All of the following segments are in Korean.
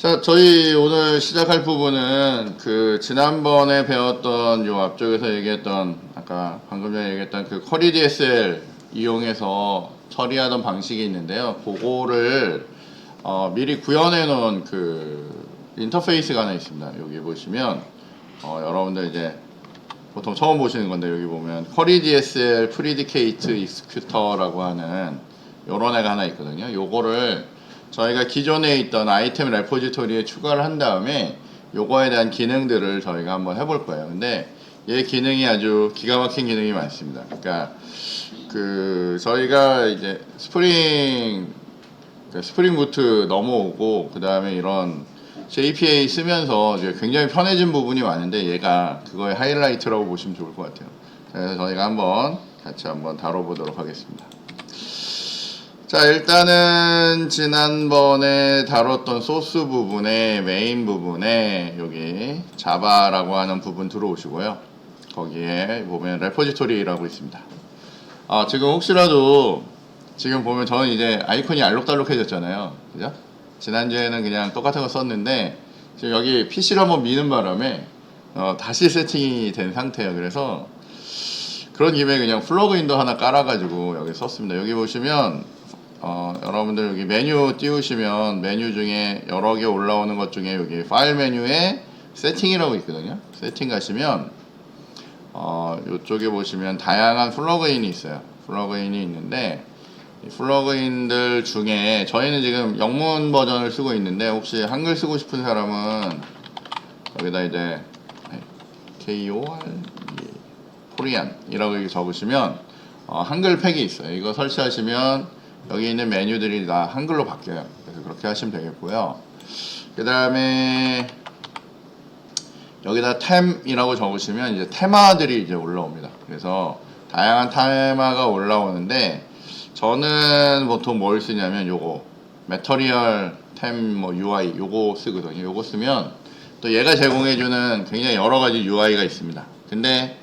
자, 저희 오늘 시작할 부분은 그 지난번에 배웠던 요 앞쪽에서 얘기했던 아까 방금 전에 얘기했던 그 쿼리 DSL 이용해서 처리하던 방식이 있는데요. 그거를 어, 미리 구현해 놓은 그 인터페이스가 하나 있습니다. 여기 보시면 어, 여러분들 이제 보통 처음 보시는 건데 여기 보면 쿼리 DSL 프리디케이트 익스큐터라고 하는 요런 애가 하나 있거든요. 요거를 저희가 기존에 있던 아이템 레포지토리에 추가를 한 다음에 요거에 대한 기능들을 저희가 한번 해볼 거예요. 근데 얘 기능이 아주 기가 막힌 기능이 많습니다. 그러니까 그 저희가 이제 스프링 그 스프링 부트 넘어오고 그 다음에 이런 JPA 쓰면서 굉장히 편해진 부분이 많은데 얘가 그거의 하이라이트라고 보시면 좋을 것 같아요. 그래서 저희가 한번 같이 한번 다뤄보도록 하겠습니다. 자 일단은 지난번에 다뤘던 소스 부분에 메인 부분에 여기 자바라고 하는 부분 들어오시고요. 거기에 보면 레포지토리라고 있습니다. 아 지금 혹시라도 지금 보면 저는 이제 아이콘이 알록달록해졌잖아요. 그죠? 지난주에는 그냥 똑같은 거 썼는데 지금 여기 PC를 한번 미는 바람에 어, 다시 세팅이 된 상태예요. 그래서 그런 김에 그냥 플러그인도 하나 깔아가지고 여기 썼습니다. 여기 보시면 어, 여러분들 여기 메뉴 띄우시면 메뉴 중에 여러 개 올라오는 것 중에 여기 파일 메뉴에 세팅이라고 있거든요. 세팅 가시면 어, 이쪽에 보시면 다양한 플러그인이 있어요. 플러그인이 있는데 이 플러그인들 중에 저희는 지금 영문 버전을 쓰고 있는데 혹시 한글 쓰고 싶은 사람은 여기다 이제 KOR 코리안이라고 적으시면 어, 한글 팩이 있어요. 이거 설치하시면 여기 있는 메뉴들이 다 한글로 바뀌어요. 그래서 그렇게 하시면 되겠고요. 그 다음에 여기다 템이라고 적으시면 이제 테마들이 이제 올라옵니다. 그래서 다양한 테마가 올라오는데 저는 보통 뭘 쓰냐면 요거 매터리얼 템 뭐 UI 요거 쓰거든요. 요거 쓰면 또 얘가 제공해주는 굉장히 여러 가지 UI가 있습니다. 근데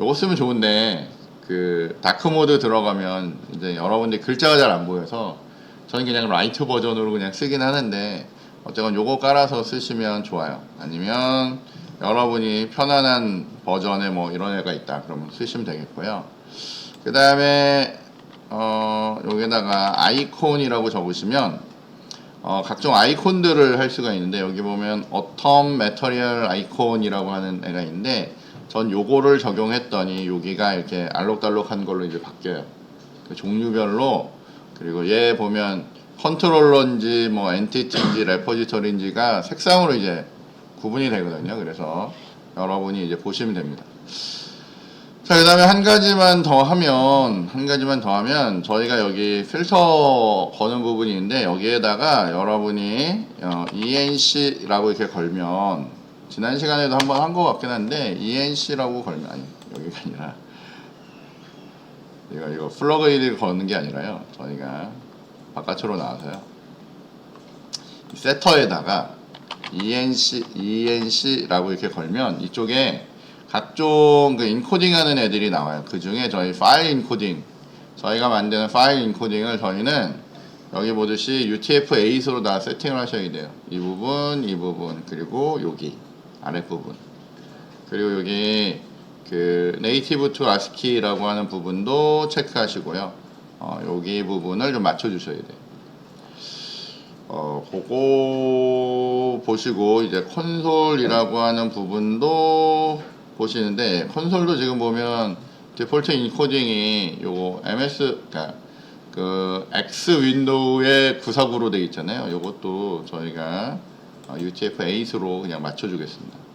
요거 쓰면 좋은데 그 다크 모드 들어가면 이제 여러분들 글자가 잘 안 보여서 저는 그냥 라이트 버전으로 그냥 쓰긴 하는데 어쨌건 요거 깔아서 쓰시면 좋아요. 아니면 여러분이 편안한 버전의 뭐 이런 애가 있다 그러면 쓰시면 되겠고요. 그 다음에 어 여기다가 아이콘이라고 적으시면 어 각종 아이콘들을 할 수가 있는데 여기 보면 어텀 매터리얼 아이콘이라고 하는 애가 있는데 전 요거를 적용했더니 여기가 이렇게 알록달록한 걸로 이제 바뀌어요. 그 종류별로 그리고 얘 보면 컨트롤러인지 뭐 엔티티인지 레포지터리인지가 색상으로 이제 구분이 되거든요. 그래서 여러분이 이제 보시면 됩니다. 자, 그 다음에 한 가지만 더 하면, 한 가지만 더 하면, 저희가 여기 필터 거는 부분이 있는데, 여기에다가 여러분이 어, ENC라고 이렇게 걸면, 지난 시간에도 한번 한 것 같긴 한데, ENC라고 걸면, 아니, 여기가 아니라, 이거, 이거 플러그인을 거는 게 아니라요. 저희가 바깥으로 나와서요. 이 세터에다가 ENC, ENC라고 이렇게 걸면 이쪽에 각종 그 인코딩하는 애들이 나와요. 그 중에 저희 파일 인코딩, 저희가 만드는 파일 인코딩을 저희는 여기 보듯이 UTF-8으로 다 세팅을 하셔야 돼요. 이 부분, 이 부분, 그리고 여기 아랫부분. 그리고 여기 그 네이티브 투 아스키라고 하는 부분도 체크하시고요. 어, 여기 부분을 좀 맞춰 주셔야 돼요. 어, 그거 보시고 이제 콘솔이라고 하는 부분도 보시는데 콘솔도 지금 보면 디폴트 인코딩이 요거 MS 그러니까 그 X 윈도우의 949로 되어 있잖아요. 요것도 저희가 UTF-8으로 그냥 맞춰 주겠습니다.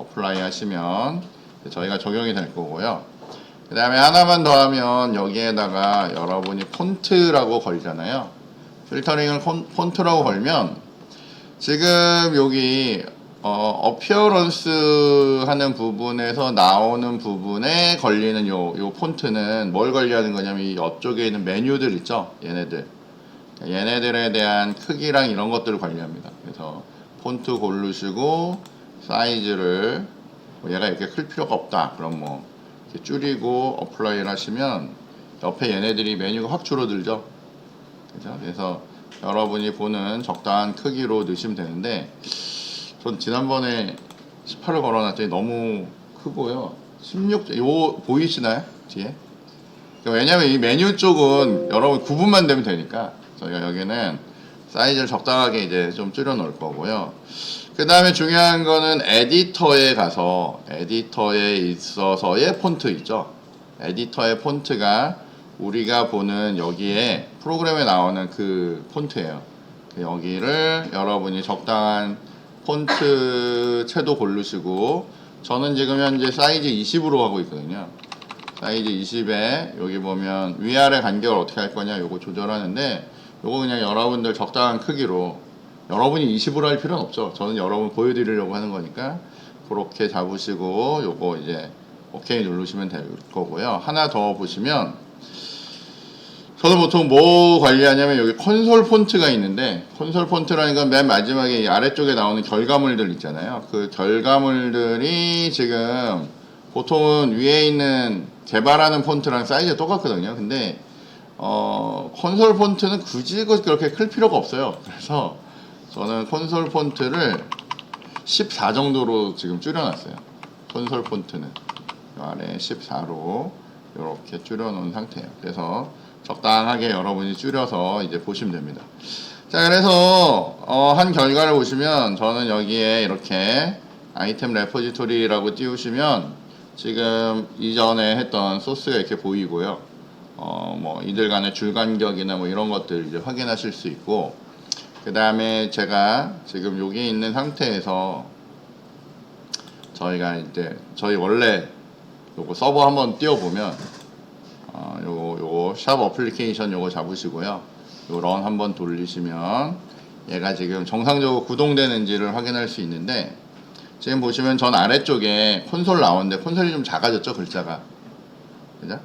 어플라이 하시면 저희가 적용이 될 거고요. 그 다음에 하나만 더 하면 여기에다가 여러분이 폰트라고 걸잖아요. 필터링을 폰, 폰트라고 걸면 지금 여기 어, 어피어런스 하는 부분에서 나오는 부분에 걸리는 요, 요 폰트는 뭘 관리하는 거냐면 이 옆쪽에 있는 메뉴들 있죠? 얘네들. 얘네들에 대한 크기랑 이런 것들을 관리합니다. 그래서 폰트 고르시고 사이즈를 뭐 얘가 이렇게 클 필요가 없다. 그럼 뭐 줄이고 어플라이를 하시면 옆에 얘네들이 메뉴가 확 줄어들죠. 그죠? 그래서 여러분이 보는 적당한 크기로 넣으시면 되는데 전 지난번에 18을 걸어놨더니 너무 크고요. 16, 요 보이시나요? 뒤에? 그러니까 왜냐면 이 메뉴 쪽은 여러분 구분만 되면 되니까 저희가 여기는 사이즈를 적당하게 이제 좀 줄여 놓을 거고요. 그 다음에 중요한 거는 에디터에 가서 에디터에 있어서의 폰트 있죠. 에디터의 폰트가 우리가 보는 여기에 프로그램에 나오는 그 폰트예요. 그 여기를 여러분이 적당한 폰트 채도 고르시고 저는 지금 현재 사이즈 20으로 하고 있거든요. 사이즈 20에 여기 보면 위아래 간격을 어떻게 할 거냐 요거 조절하는데 요거 그냥 여러분들 적당한 크기로 여러분이 20으로 할 필요는 없죠. 저는 여러분 보여드리려고 하는 거니까 그렇게 잡으시고 요거 이제 오케이 누르시면 될 거고요. 하나 더 보시면 저는 보통 뭐 관리하냐면 여기 콘솔 폰트가 있는데 콘솔 폰트라는 건 맨 마지막에 이 아래쪽에 나오는 결과물들 있잖아요. 그 결과물들이 지금 보통은 위에 있는 개발하는 폰트랑 사이즈가 똑같거든요. 근데 어, 콘솔 폰트는 굳이 그렇게 클 필요가 없어요. 그래서 저는 콘솔 폰트를 14 정도로 지금 줄여놨어요. 콘솔 폰트는 요 아래 14로 이렇게 줄여놓은 상태예요. 그래서 적당하게 여러분이 줄여서 이제 보시면 됩니다. 자, 그래서 어, 한 결과를 보시면 저는 여기에 이렇게 아이템 레포지토리라고 띄우시면 지금 이전에 했던 소스가 이렇게 보이고요. 어, 뭐 이들 간의 줄 간격이나 뭐 이런 것들 이제 확인하실 수 있고 그 다음에 제가 지금 여기 있는 상태에서 저희가 이제 저희 원래 요거 서버 한번 띄워보면 어, 요거 요거 샵 어플리케이션 요거 잡으시고요. 요 런 한번 돌리시면 얘가 지금 정상적으로 구동되는지를 확인할 수 있는데 지금 보시면 전 아래쪽에 콘솔 나오는데 콘솔이 좀 작아졌죠 글자가 그죠?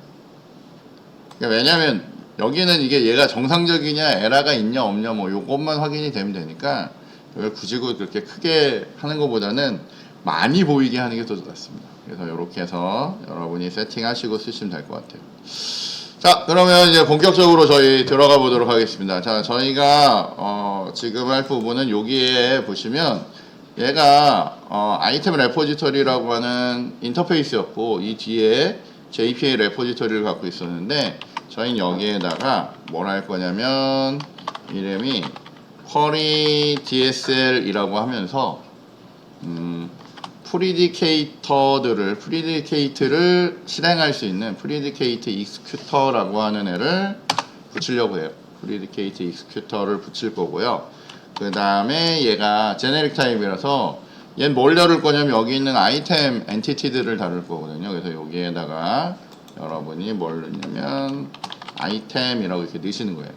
그러니까 왜냐면 여기는 이게 얘가 정상적이냐 에러가 있냐 없냐 뭐 요것만 확인이 되면 되니까 이걸 굳이 그렇게 크게 하는 것보다는 많이 보이게 하는 게 더 낫습니다. 그래서 이렇게 해서 여러분이 세팅하시고 쓰시면 될 것 같아요. 자, 그러면 이제 본격적으로 저희 들어가 보도록 하겠습니다. 자, 저희가 어, 지금 할 부분은 여기에 보시면 얘가 어, 아이템 레포지터리라고 하는 인터페이스였고 이 뒤에 JPA 레포지터리를 갖고 있었는데 저희는 여기에다가 뭘 할 거냐면 이름이 쿼리 DSL이라고 하면서 음, 프리디케이터들을 프리디케이트를 실행할 수 있는 프리디케이트 익스큐터라고 하는 애를 붙이려고 해요. 프리디케이트 익스큐터를 붙일 거고요. 그 다음에 얘가 제네릭 타입이라서 얘는 뭘 다룰 거냐면 여기 있는 아이템 엔티티들을 다룰 거거든요. 그래서 여기에다가 여러분이 뭘 넣냐면 아이템이라고 이렇게 넣으시는 거예요.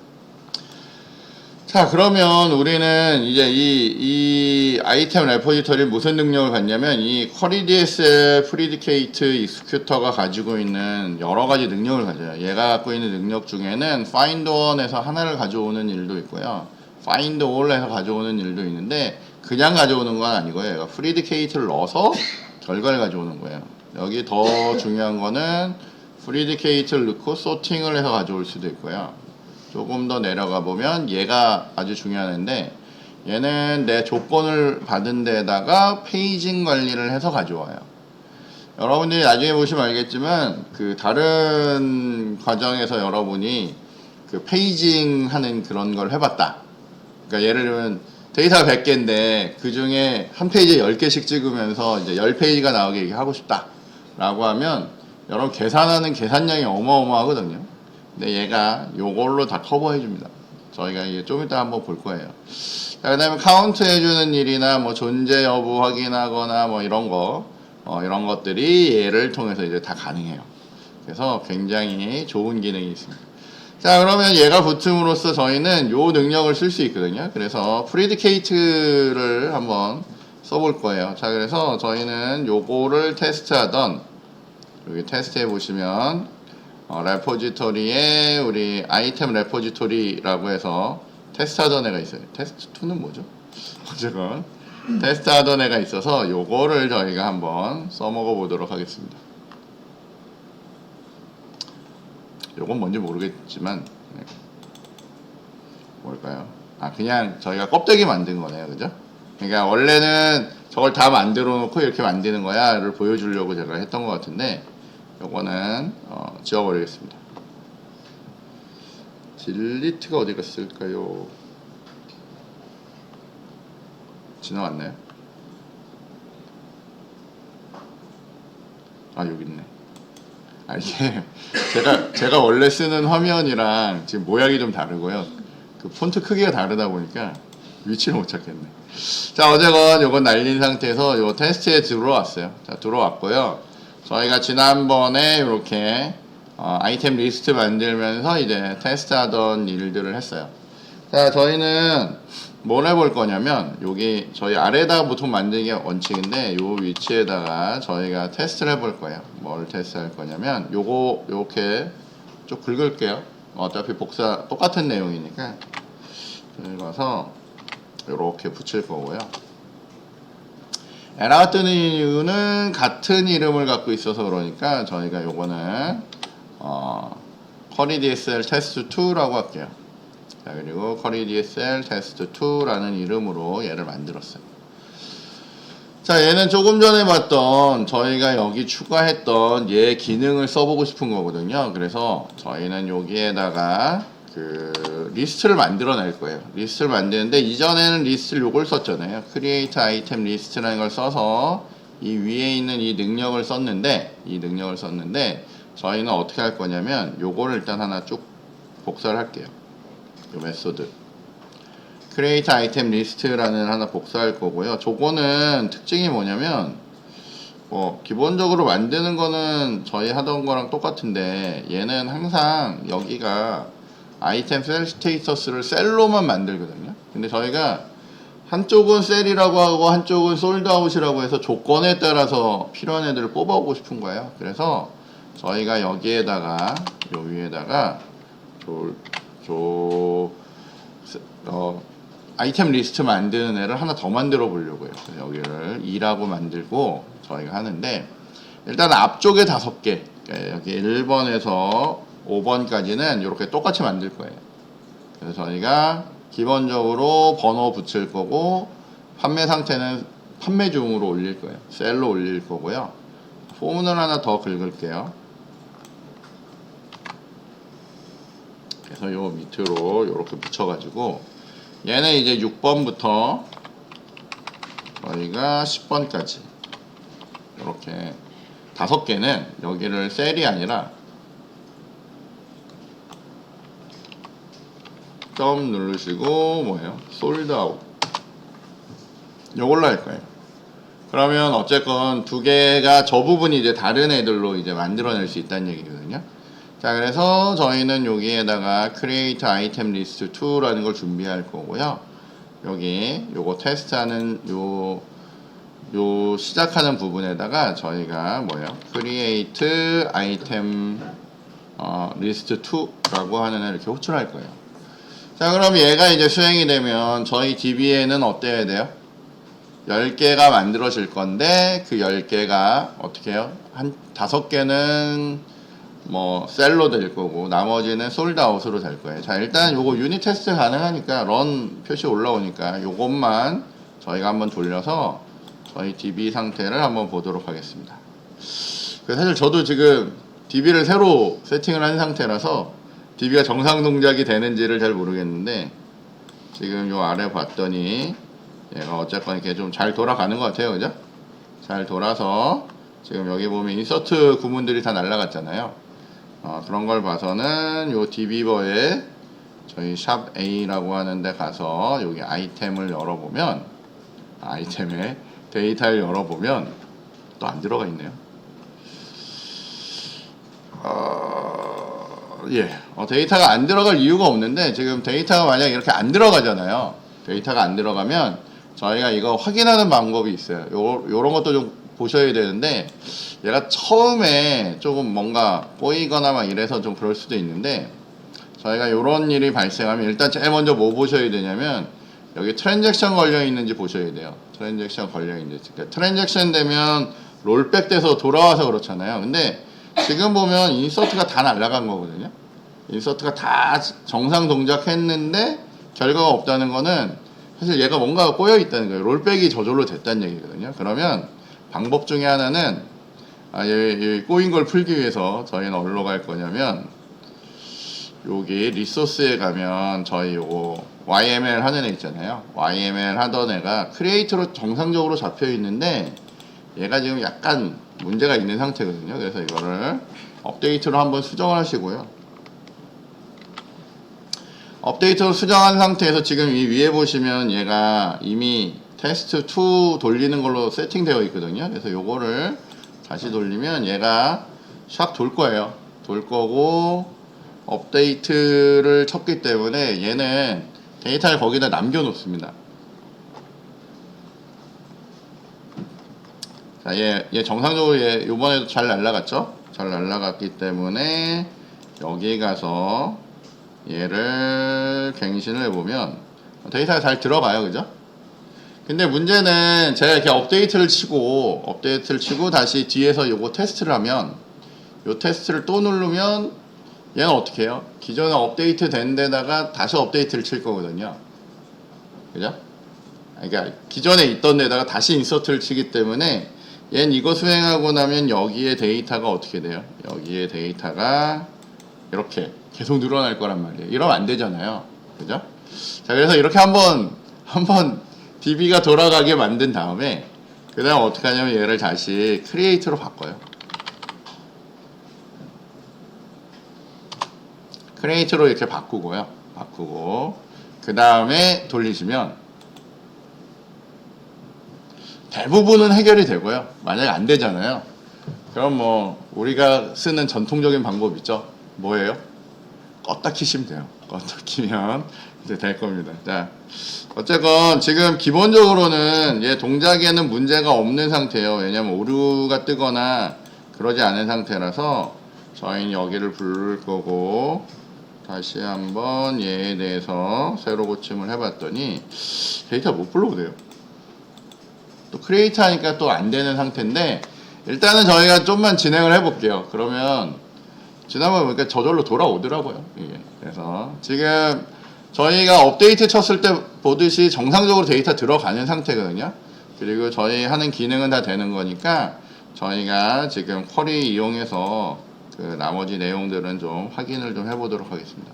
자 그러면 우리는 이제 이, 이 아이템 레포지터리 무슨 능력을 갖냐면 이 쿼리 DSL 프리디케이트 익스큐터가 가지고 있는 여러 가지 능력을 가져요. 얘가 갖고 있는 능력 중에는 find one에서 하나를 가져오는 일도 있고요. find all에서 가져오는 일도 있는데 그냥 가져오는 건 아니고요. 얘가 프리디케이트를 넣어서 결과를 가져오는 거예요. 여기 더 중요한 거는 프리디케이트를 넣고 소팅을 해서 가져올 수도 있고요. 조금 더 내려가 보면 얘가 아주 중요한데 얘는 내 조건을 받은 데다가 페이징 관리를 해서 가져와요. 여러분들이 나중에 보시면 알겠지만 그 다른 과정에서 여러분이 그 페이징 하는 그런 걸 해봤다. 그러니까 예를 들면 데이터가 100개인데 그 중에 한 페이지에 10개씩 찍으면서 이제 10페이지가 나오게 하고 싶다. 라고 하면 여러분 계산하는 계산량이 어마어마하거든요. 근데 얘가 요걸로 다 커버해 줍니다. 저희가 이게 좀 이따 한번 볼 거예요. 자, 그 다음에 카운트 해주는 일이나 뭐 존재 여부 확인하거나 뭐 이런 거, 어, 이런 것들이 얘를 통해서 이제 다 가능해요. 그래서 굉장히 좋은 기능이 있습니다. 자, 그러면 얘가 붙음으로써 저희는 요 능력을 쓸 수 있거든요. 그래서 프리디케이트를 한번 써볼 거예요. 자, 그래서 저희는 요거를 테스트하던 여기 테스트 해 보시면 어, 레포지토리에 우리 아이템 레포지토리라고 해서 테스트하던 애가 있어요. 테스트2는 뭐죠? 어쨌건 테스트하던 애가 있어서 요거를 저희가 한번 써먹어 보도록 하겠습니다. 요건 뭔지 모르겠지만 네. 뭘까요? 아 그냥 저희가 껍데기 만든 거네요, 그죠? 그러니까 원래는 저걸 다 만들어 놓고 이렇게 만드는 거야를 보여주려고 제가 했던 것 같은데 요거는 어, 지워버리겠습니다. 딜리트가 어디 갔을까요? 지나갔나요? 아 여기 있네. 아 이게 제가 제가 원래 쓰는 화면이랑 지금 모양이 좀 다르고요. 그 폰트 크기가 다르다 보니까 위치를 못 찾겠네. 자 어제건 요건 날린 상태에서 요 테스트에 들어왔어요. 자 들어왔고요. 저희가 지난번에 이렇게 어, 아이템 리스트 만들면서 이제 테스트하던 일들을 했어요. 자 저희는 뭘 해볼 거냐면 여기 저희 아래다가 보통 만드는 게 원칙인데 요 위치에다가 저희가 테스트를 해볼 거예요. 뭘 테스트할 거냐면 요거 요렇게 쭉 긁을게요. 어차피 복사 똑같은 내용이니까 긁어서 요렇게 붙일 거고요. 에러가 뜨는 이유는 같은 이름을 갖고 있어서 그러니까 저희가 요거는 어, 커리 DSL 테스트 2라고 할게요. 자, 그리고 커리 DSL 테스트 2라는 이름으로 얘를 만들었어요. 자, 얘는 조금 전에 봤던 저희가 여기 추가했던 얘 기능을 써보고 싶은 거거든요. 그래서 저희는 여기에다가 그 리스트를 만들어낼 거예요. 리스트를 만드는데 이전에는 리스트를 요걸 썼잖아요. create item list라는 걸 써서 이 위에 있는 이 능력을 썼는데 이 능력을 썼는데 저희는 어떻게 할 거냐면 요거를 일단 하나 쭉 복사를 할게요. 요 메소드 create item list라는 하나 복사할 거고요. 저거는 특징이 뭐냐면 뭐 기본적으로 만드는 거는 저희 하던 거랑 똑같은데 얘는 항상 여기가 아이템 셀 스테이터스를 셀로만 만들거든요. 근데 저희가 한쪽은 셀이라고 하고 한쪽은 솔드아웃이라고 해서 조건에 따라서 필요한 애들을 뽑아오고 싶은 거예요. 그래서 저희가 여기에다가 요 위에다가 조, 조 어, 아이템 리스트 만드는 애를 하나 더 만들어 보려고요. 그래서 여기를 2라고 만들고 저희가 하는데 일단 앞쪽에 다섯 개 여기 1번에서 5번까지는 이렇게 똑같이 만들 거예요. 그래서 저희가 기본적으로 번호 붙일 거고 판매 상태는 판매 중으로 올릴 거예요. 셀로 올릴 거고요. 폼을 하나 더 긁을게요. 그래서 요 밑으로 이렇게 붙여가지고 얘는 이제 6번부터 저희가 10번까지 이렇게 다섯 개는 여기를 셀이 아니라 점 누르시고 뭐예요? 솔드아웃 요걸로 할 거예요. 그러면 어쨌건 두 개가 저 부분이 이제 다른 애들로 이제 만들어낼 수 있다는 얘기거든요. 자, 그래서 저희는 여기에다가 create item list 2라는 걸 준비할 거고요. 여기 요거 테스트하는 요, 요 시작하는 부분에다가 저희가 뭐예요? create item 어, list 2라고 하는 애 이렇게 호출할 거예요. 자, 그럼 얘가 이제 수행이 되면 저희 DB에는 어때야 돼요? 10개가 만들어질 건데 그 10개가 어떻게 해요? 한 5개는 뭐 셀로 될 거고 나머지는 솔드아웃으로 될 거예요. 자, 일단 요거 유닛 테스트 가능하니까 런 표시 올라오니까 요것만 저희가 한번 돌려서 저희 DB 상태를 한번 보도록 하겠습니다. 그 사실 저도 지금 DB를 새로 세팅을 한 상태라서 DB가 정상 동작이 되는지를 잘 모르겠는데 지금 요 아래 봤더니 얘가 어쨌건 이렇게 좀 잘 돌아가는 것 같아요. 그죠? 잘 돌아서 지금 여기 보면 인서트 구문들이 다 날라갔잖아요. 어, 그런 걸 봐서는 요 DB버에 저희 샵 A라고 하는데 가서 여기 아이템을 열어보면 아이템에 데이터를 열어보면 또 안 들어가 있네요. 어, 예, 어, 데이터가 안 들어갈 이유가 없는데 지금 데이터가 만약 이렇게 안 들어가잖아요. 데이터가 안 들어가면 저희가 이거 확인하는 방법이 있어요. 요, 요런 것도 좀 보셔야 되는데 얘가 처음에 조금 뭔가 꼬이거나 막 이래서 좀 그럴 수도 있는데 저희가 요런 일이 발생하면 일단 제일 먼저 뭐 보셔야 되냐면 여기 트랜잭션 걸려 있는지 보셔야 돼요. 트랜잭션 걸려 있는지. 그러니까 트랜잭션 되면 롤백 돼서 돌아와서 그렇잖아요. 근데 지금 보면 인서트가 다 날라간 거거든요. 인서트가 다 정상 동작했는데 결과가 없다는 거는 사실 얘가 뭔가가 꼬여 있다는 거예요. 롤백이 저절로 됐다는 얘기거든요. 그러면 방법 중에 하나는 아, 얘, 얘 꼬인 걸 풀기 위해서 저희는 어디로 갈 거냐면 여기 리소스에 가면 저희 요거 YML 하는 애 있잖아요. YML 하던 애가 크리에이터로 정상적으로 잡혀 있는데 얘가 지금 약간 문제가 있는 상태거든요. 그래서 이거를 업데이트로 한번 수정을 하시고요. 업데이트로 수정한 상태에서 지금 이 위에 보시면 얘가 이미 테스트 2 돌리는 걸로 세팅되어 있거든요. 그래서 요거를 다시 돌리면 얘가 샥 돌 거예요. 돌 거고 업데이트를 쳤기 때문에 얘는 데이터를 거기다 남겨 놓습니다. 자, 얘, 얘 정상적으로 얘 요번에도 잘 날라갔죠? 잘 날라갔기 때문에 여기 가서 얘를 갱신을 해보면 데이터가 잘 들어가요, 그죠? 근데 문제는 제가 이렇게 업데이트를 치고 업데이트를 치고 다시 뒤에서 요거 테스트를 하면 요 테스트를 또 누르면 얘는 어떻게 해요? 기존에 업데이트 된 데다가 다시 업데이트를 칠 거거든요. 그죠? 그러니까 기존에 있던 데다가 다시 인서트를 치기 때문에 얘는 이거 수행하고 나면 여기에 데이터가 어떻게 돼요? 여기에 데이터가 이렇게 계속 늘어날 거란 말이에요. 이러면 안 되잖아요. 그죠? 자, 그래서 이렇게 한번, 한번 DB가 돌아가게 만든 다음에, 그 다음 어떻게 하냐면 얘를 다시 크리에이트로 바꿔요. 크리에이트로 이렇게 바꾸고요. 바꾸고, 그 다음에 돌리시면, 대부분은 해결이 되고요. 만약에 안 되잖아요. 그럼 뭐, 우리가 쓰는 전통적인 방법 있죠? 뭐예요? 껐다 키시면 돼요. 껐다 키면 이제 될 겁니다. 자, 어쨌건 지금 기본적으로는 얘 동작에는 문제가 없는 상태예요. 왜냐면 오류가 뜨거나 그러지 않은 상태라서 저희는 여기를 부를 거고 다시 한번 얘에 대해서 새로 고침을 해봤더니 데이터 못 불러오대요. 또 크리에이트 하니까 또 안 되는 상태인데 일단은 저희가 좀만 진행을 해볼게요. 그러면 지난번에 보니까 저절로 돌아오더라고요. 이게. 그래서 지금 저희가 업데이트 쳤을 때 보듯이 정상적으로 데이터 들어가는 상태거든요. 그리고 저희 하는 기능은 다 되는 거니까 저희가 지금 쿼리 이용해서 그 나머지 내용들은 좀 확인을 좀 해보도록 하겠습니다.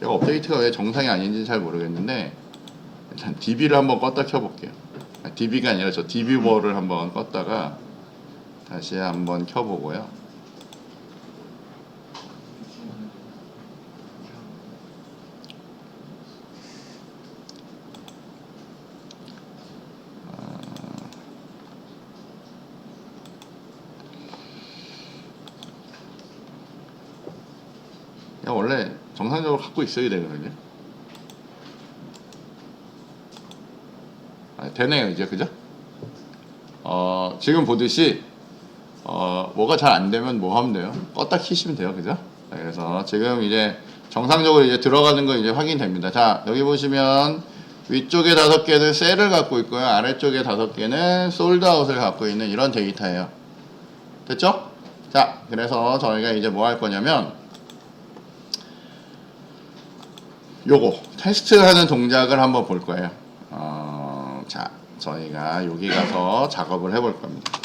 이거 업데이트가 왜 정상이 아닌지 잘 모르겠는데 일단 DB를 한번 껐다 켜볼게요. 아, DB가 아니라 저 DB버를 한번 껐다가 다시 한번 켜보고요. 야, 원래 정상적으로 갖고 있어야 되거든요. 아, 되네요, 이제 그죠? 어, 지금 보듯이 어, 뭐가 잘 안 되면 뭐 하면 돼요? 껐다 키시면 돼요, 그죠? 네, 그래서 지금 이제 정상적으로 이제 들어가는 거 이제 확인됩니다. 자, 여기 보시면 위쪽에 다섯 개는 셀을 갖고 있고요. 아래쪽에 다섯 개는 솔드아웃을 갖고 있는 이런 데이터예요. 됐죠? 자, 그래서 저희가 이제 뭐 할 거냐면 요거 테스트하는 동작을 한번 볼 거예요. 어, 자, 저희가 여기 가서 작업을 해볼 겁니다.